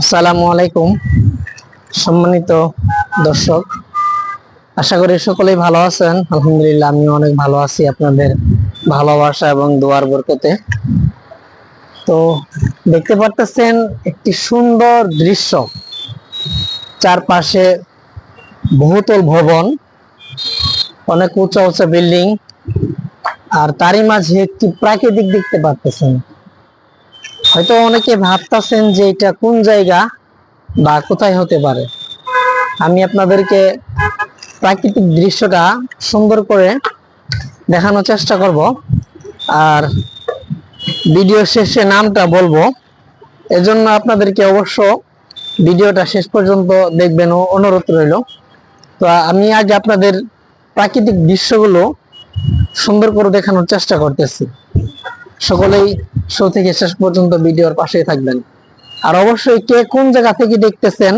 আসসালামু আলাইকুম, সম্মানিত দর্শক। আশা করি সকলেই ভালো আছেন। আলহামদুলিল্লাহ আমি অনেক ভালো আছি আপনাদের ভালোবাসা এবং দোয়ার বরকতে। তো দেখতে পারতেছেন একটি সুন্দর দৃশ্য। চারপাশে বহুতল ভবন, অনেক উঁচা উঁচা বিল্ডিং, আর তারই মাঝে একটি প্রাকৃতিক দেখতে পারতেছেন। হয়তো অনেকে ভাবতেছেন যে এটা কোন জায়গা বা কোথায় হতে পারে। আমি আপনাদেরকে প্রাকৃতিক দৃশ্যটা সুন্দর করে দেখানোর চেষ্টা করব। আর ভিডিও শেষে নামটা বলব। এজন্য আপনাদেরকে অবশ্য ভিডিওটা শেষ পর্যন্ত দেখবেন অনুরোধ রইল। তো আমি আজ আপনাদের প্রাকৃতিক দৃশ্যগুলো সুন্দর করে দেখানোর চেষ্টা করতেছি। সকলেই শো থেকে শেষ পর্যন্ত ভিডিওর পাশেই থাকবেন। আর অবশ্যই কে কোন জায়গা থেকে দেখতেছেন,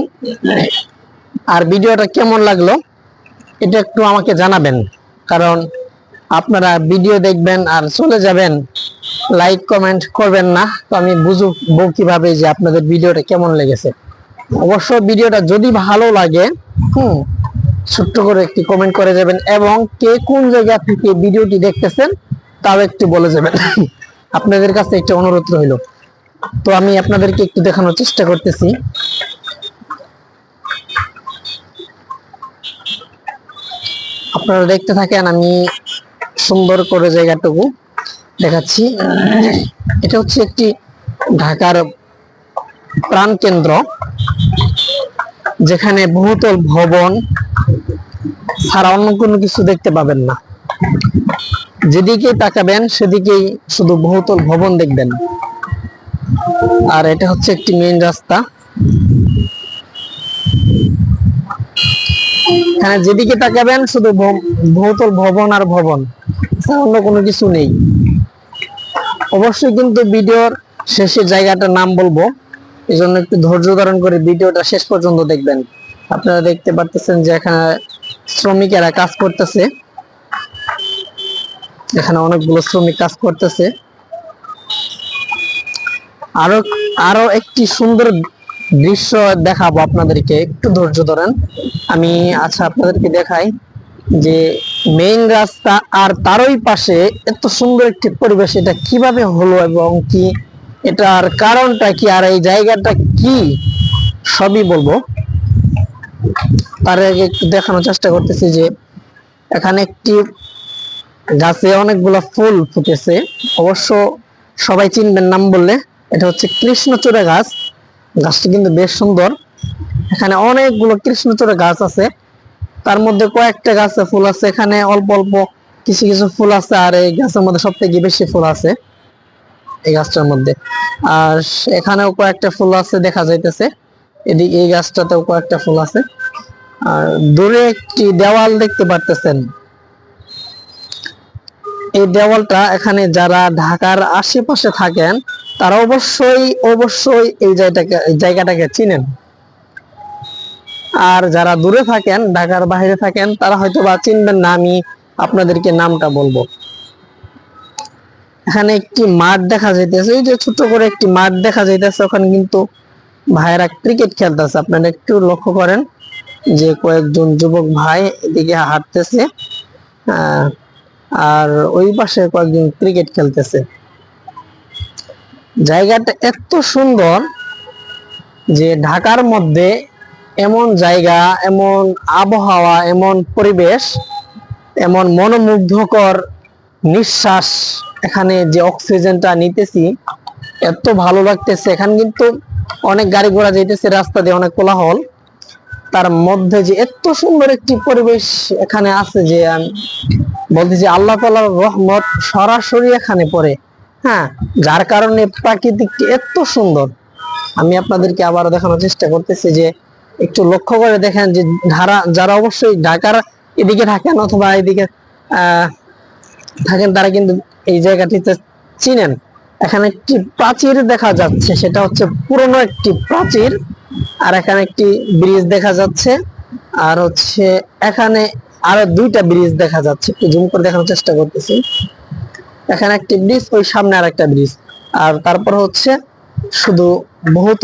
আর ভিডিওটা কেমন লাগল, এটা একটু আমাকে জানাবেন। কারণ আপনারা ভিডিও দেখবেন আর চলে যাবেন লাইক কমেন্ট করবেন না। তো আমি বুঝব কীভাবে যে আপনাদের ভিডিওটা কেমন লেগেছে। অবশ্য ভিডিওটা যদি ভালো লাগে, হুম, ছোট্ট করে একটি কমেন্ট করে যাবেন এবং কে কোন জায়গা থেকে ভিডিওটি দেখতেছেন, তাও একটু বলে যাবেন। আপনাদের কাছে একটা অনুরোধ রইল। তো আমি আপনাদেরকে একটু দেখানোর চেষ্টা করতেছি। আপনারা দেখতে থাকেন আমি সুন্দর করে জায়গাটুকু দেখাচ্ছি। এটা হচ্ছে একটি ঢাকার প্রাণ কেন্দ্র, যেখানে বহুতল ভবন ছাড়া অন্য কোনো কিছু দেখতে পাবেন না। যেদিকে তাকাবেন, সেদিকেই শুধু বহুতল ভবন দেখবেন। আর এটা হচ্ছে একটি মেইন রাস্তা। এখানে যেদিকে তাকাবেন, শুধু বহুতল ভবন আর ভবন। অন্য কোনো কিছু নেই। অবশ্যই কিন্তু ভিডিওর শেষে জায়গাটার নাম বলব। এই জন্য একটু ধৈর্য ধারণ করে ভিডিওটা শেষ পর্যন্ত দেখবেন। আপনারা দেখতে পারতেছেন যে এখানে শ্রমিকেরা কাজ করতেছে। এখানে অনেকগুলো শ্রমিক কাজ করতেছে। আরও আরও একটি সুন্দর দৃশ্য দেখাবো আপনাদেরকে, একটু ধৈর্য ধরেন। আমি আচ্ছা আপনাদেরকে দেখাই যে মেইন রাস্তা আর তারই পাশে এত সুন্দর একটি পরিবেশ, এটা কীভাবে হলো এবং কি, এটার কারণটা কি আর এই জায়গাটা কি, সবই বলব। তার আগে একটু দেখানোর চেষ্টা করতেছি যে এখানে একটি গাছে অনেকগুলো ফুল ফুটেছে। অবশ্য সবাই চিনবেন নাম বললে, এটা হচ্ছে কৃষ্ণচূড়া গাছ। গাছটি কিন্তু বেশ সুন্দর। এখানে অনেকগুলো কৃষ্ণচূড়া গাছ আছে। তার মধ্যে কয়েকটা গাছে ফুল আছে। এখানে অল্প অল্প কিছু কিছু ফুল আছে, আর এই গাছের মধ্যে সব থেকে বেশি ফুল আছে এই গাছটার মধ্যে। আর এখানেও কয়েকটা ফুল আছে দেখা যাইতেছে। এদিকে এই গাছটাতেও কয়েকটা ফুল আছে। আর দূরে একটি দেওয়াল দেখতে পারতেছেন। এই দেওয়ালটা এখানে যারা ঢাকার আশেপাশে থাকেন তারা অবশ্যই অবশ্যই এই জায়গাটাকে এই জায়গাটাকে চিনেন। আর যারা দূরে থাকেন ঢাকার বাইরে থাকেন তারা হয়তো বা চিনবেন না আমি আপনাদেরকে নামটা বলব। এখানে একটি মাঠ দেখা যাইতেছে ওই যে ছোট করে একটি মাঠ দেখা যাইতেছে ওখানে কিন্তু ভাইয়েরা ক্রিকেট খেলতেছে। আপনারা একটু লক্ষ্য করেন যে কয়েকজন যুবক ভাই এদিকে হাঁটতেছে। আহ, আর ওই পাশে কয়েকজন ক্রিকেট খেলতেছে। জায়গাটা এত সুন্দর যে ঢাকার মধ্যে এমন জায়গা, এমন আবহাওয়া, এমন পরিবেশ, এমন মনোমুগ্ধকর নিঃশ্বাস এখানে যে অক্সিজেনটা নিতেছি, এত ভালো লাগতেছে। এখানে কিন্তু অনেক গাড়ি ঘোড়া যাইতেছে, রাস্তা দিয়ে অনেক কোলাহল। তার মধ্যে যে এত সুন্দর একটি পরিবেশ এখানে আছে যে বলতে যে আল্লাহ তালার রহমত সরাসরি এখানে পড়ে। হ্যাঁ যার কারণে প্রাকৃতিকটি এত সুন্দর। আমি আপনাদেরকে আবার দেখানোর চেষ্টা করতেছি যে, একটু লক্ষ্য করে দেখেন যে ধারা, যারা অবশ্যই ঢাকার এদিকে থাকেন অথবা এদিকে থাকেন, তারা কিন্তু এই জায়গাটিতে চিনেন। এখানে একটি প্রাচীর দেখা যাচ্ছে, সেটা হচ্ছে পুরনো একটি প্রাচীর। আর এখানে একটি ব্রিজ দেখা যাচ্ছে। আর হচ্ছে এখানে আরও দুইটা ব্রিজ দেখা যাচ্ছে। একটু জুম করে দেখানোর চেষ্টা করতেছি। এখানে একটি ব্রিজ, ওই সামনে আর একটা ব্রিজ। আর তারপর হচ্ছে শুধু বহুত